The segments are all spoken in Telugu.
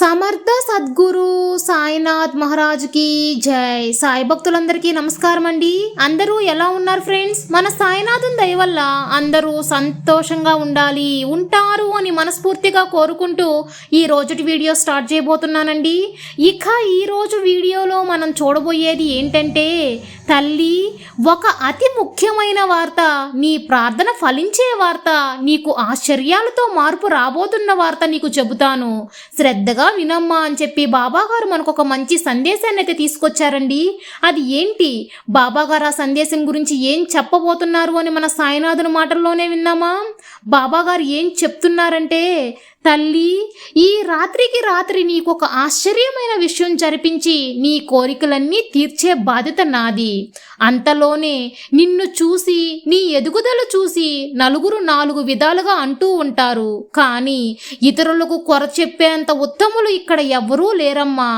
సమర్థ సద్గురు సాయినాథ్ మహారాజుకి జై. సాయి భక్తులందరికీ నమస్కారం అండి అందరూ ఎలా ఉన్నారు ఫ్రెండ్స్? మన సాయినాథం దయ వల్ల అందరూ సంతోషంగా ఉండాలి ఉంటారు అని మనస్ఫూర్తిగా కోరుకుంటూ ఈ రోజుటి వీడియో స్టార్ట్ చేయబోతున్నానండి. ఇక ఈరోజు వీడియోలో మనం చూడబోయేది ఏంటంటే తల్లి ఒక అతి ముఖ్యమైన వార్త నీ ప్రార్థన ఫలించే వార్త నీకు ఆశ్చర్యాలతో మార్పు రాబోతున్న వార్త నీకు చెబుతాను. శ్రద్ధగా వినమ్మా అని చెప్పి బాబాగారు మనకు ఒక మంచి సందేశాన్ని అయితే తీసుకొచ్చారండి. అది ఏంటి? బాబాగారు ఆ సందేశం గురించి ఏం చెప్పబోతున్నారు అని మన సాయినాథుని మాటల్లోనే విన్నామా? బాబాగారు ఏం చెప్తున్నారంటే తల్లి ఈ రాత్రికి రాత్రి నీకు ఒక ఆశ్చర్యమైన విషయం జరిపించి నీ కోరికలన్నీ తీర్చే బాధ్యత నాది. అంతలోనే నిన్ను చూసి నీ ఎదుగుదల చూసి నలుగురు నాలుగు విధాలుగా అంటూ ఉంటారు. కానీ ఇతరులకు కొర చెప్పేంత ఉత్తములు ఇక్కడ ఎవ్వరూ లేరమ్మా.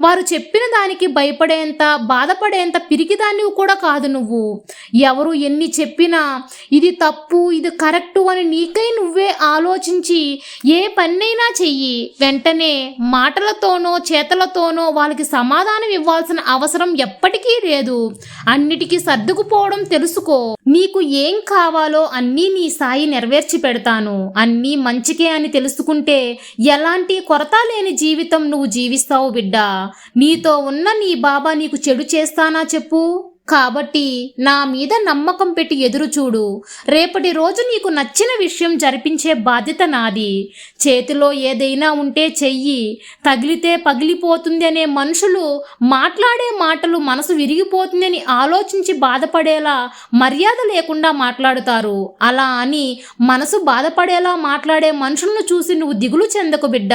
వారు చెప్పిన దానికి భయపడేంత బాధపడేంత పిరికిదాన్ని కూడా కాదు నువ్వు. ఎవరు ఎన్ని చెప్పినా ఇది తప్పు ఇది కరెక్టు అని నీకై నువ్వే ఆలోచించి ఏ పన్నైనా చెయ్యి. వెంటనే మాటలతోనో చేతలతోనో వాళ్ళకి సమాధానం ఇవ్వాల్సిన అవసరం ఎప్పటికీ లేదు. అన్నిటికీ సర్దుకుపోవడం తెలుసుకో. నీకు ఏం కావాలో అన్నీ నీ సాయి నెరవేర్చి పెడతాను. అన్నీ మంచికే అని తెలుసుకుంటే ఎలాంటి కొరత లేని జీవితం నువ్వు జీవిస్తావు బిడ్డా. నీతో ఉన్న నీ బాబా నీకు చెడు చేస్తానా చెప్పు. కాబట్టి నా మీద నమ్మకం పెట్టి ఎదురు చూడు. రేపటి రోజు నీకు నచ్చిన విషయం జరిపించే బాధ్యత నాది. చేతిలో ఏదైనా ఉంటే చెయ్యి. తగిలితే పగిలిపోతుంది అనే మనుషులు మాట్లాడే మాటలు మనసు విరిగిపోతుంది అని ఆలోచించి బాధపడేలా మర్యాద లేకుండా మాట్లాడుతారు. అలా అని మనసు బాధపడేలా మాట్లాడే మనుషులను చూసి నువ్వు దిగులు చెందకు బిడ్డ.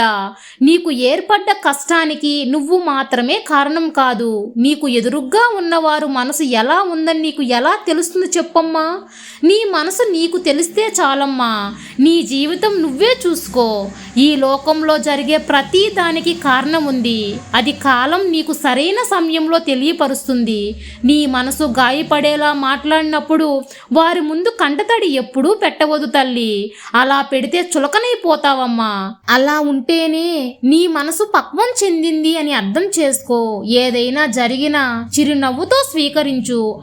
నీకు ఏర్పడ్డ కష్టానికి నువ్వు మాత్రమే కారణం కాదు. నీకు ఎదురుగ్గా ఉన్నవారు మనసు ఎలా ఉందని నీకు ఎలా తెలుస్తుంది చెప్పమ్మా? నీ మనసు నీకు తెలిస్తే చాలమ్మా. నీ జీవితం నువ్వే చూసుకో. ఈ లోకంలో జరిగే ప్రతి దానికి కారణం ఉంది అది కాలం నీకు సరైన సమయంలో తెలియపరుస్తుంది. నీ మనసు గాయపడేలా మాట్లాడినప్పుడు వారి ముందు కంటతడి ఎప్పుడూ పెట్టవద్దు తల్లి. అలా పెడితే చులకనైపోతావమ్మా. అలా ఉంటేనే నీ మనసు పక్వం చెందింది అని అర్థం చేసుకో. ఏదైనా జరిగినా చిరునవ్వుతో స్వీకరించు.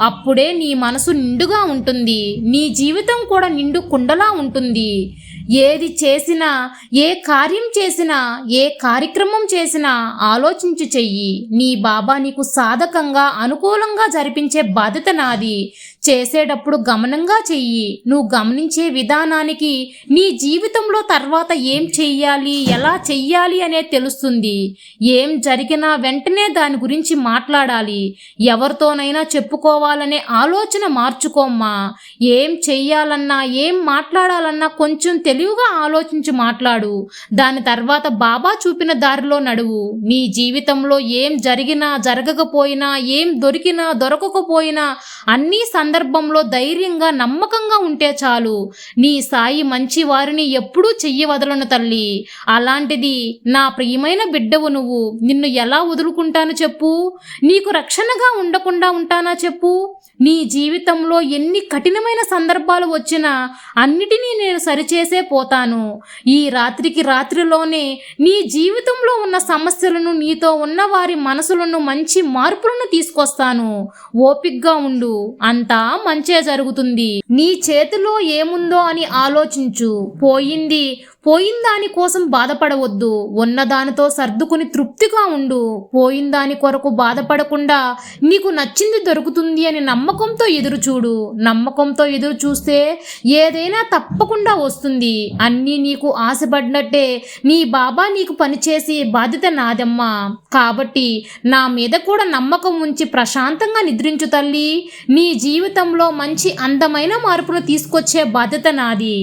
అప్పుడే నీ మనసు నిండుగా ఉంటుంది. నీ జీవితం కూడా నిండు కుండలా ఉంటుంది. ఏది చేసినా ఏ కార్యం చేసినా ఏ కార్యక్రమం చేసినా ఆలోచించి చెయ్యి. నీ బాబా నీకు సాధకంగా అనుకూలంగా జరిపించే బాధ్యత నాది. చేసేటప్పుడు గమనంగా చెయ్యి. నువ్వు గమనించే విధానానికి నీ జీవితంలో తర్వాత ఏం చెయ్యాలి ఎలా చెయ్యాలి అనేది తెలుస్తుంది. ఏం జరిగినా వెంటనే దాని గురించి మాట్లాడాలి. ఎవరితోనైనా చెప్పుకోవాలనే ఆలోచన మార్చుకోమ్మా. ఏం చెయ్యాలన్నా ఏం మాట్లాడాలన్నా కొంచెం తెలివిగా ఆలోచించి మాట్లాడు. దాని తర్వాత బాబా చూపిన దారిలో నడువు. నీ జీవితంలో ఏం జరిగినా జరగకపోయినా ఏం దొరికినా దొరకకపోయినా అన్ని సందర్భంలో ధైర్యంగా నమ్మకంగా ఉంటే చాలు. నీ సాయి మంచి వారిని ఎప్పుడూ చెయ్యి వదలను తల్లి. అలాంటిది నా ప్రియమైన బిడ్డవు నువ్వు నిన్ను ఎలా వదులుకుంటాను చెప్పు? నీకు రక్షణగా ఉండకుండా ఉంటానా చెప్పు? నీ జీవితంలో ఎన్ని కఠినమైన సందర్భాలు వచ్చినా అన్నిటినీ నేను సరిచేసే పోతాను. ఈ రాత్రికి రాత్రిలోనే నీ జీవితంలో ఉన్న సమస్యలను నీతో ఉన్న వారి మనసులను మంచి మార్పులను తీసుకొస్తాను. ఓపిగ్గా ఉండు. అంతా మంచే జరుగుతుంది. నీ చేతిలో ఏముందో అని ఆలోచించు. పోయింది. పోయిన దాని కోసం బాధపడవద్దు. ఉన్నదానితో సర్దుకుని తృప్తిగా ఉండు. పోయిన దాని కొరకు బాధపడకుండా నీకు నచ్చింది దొరుకుతుంది అని నమ్మకంతో ఎదురు చూడు నమ్మకంతో ఎదురు చూస్తే ఏదైనా తప్పకుండా వస్తుంది. అన్నీ నీకు ఆశపడినట్టే నీ బాబా నీకు పనిచేసి బాధ్యత నాదమ్మా. కాబట్టి నా మీద కూడా నమ్మకం ఉంచి ప్రశాంతంగా నిద్రించు తల్లి. నీ జీవితంలో మంచి అందమైన మార్పును తీసుకొచ్చే బాధ్యత నాది.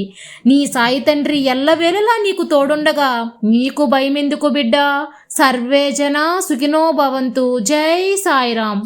నీ సాయి తండ్రి ఎల్లవేళలా నీకు తోడుండగా నీకు భయమెందుకు బిడ్డ? సర్వేజన సుఖినో భవంతు. జై సాయిరామ్.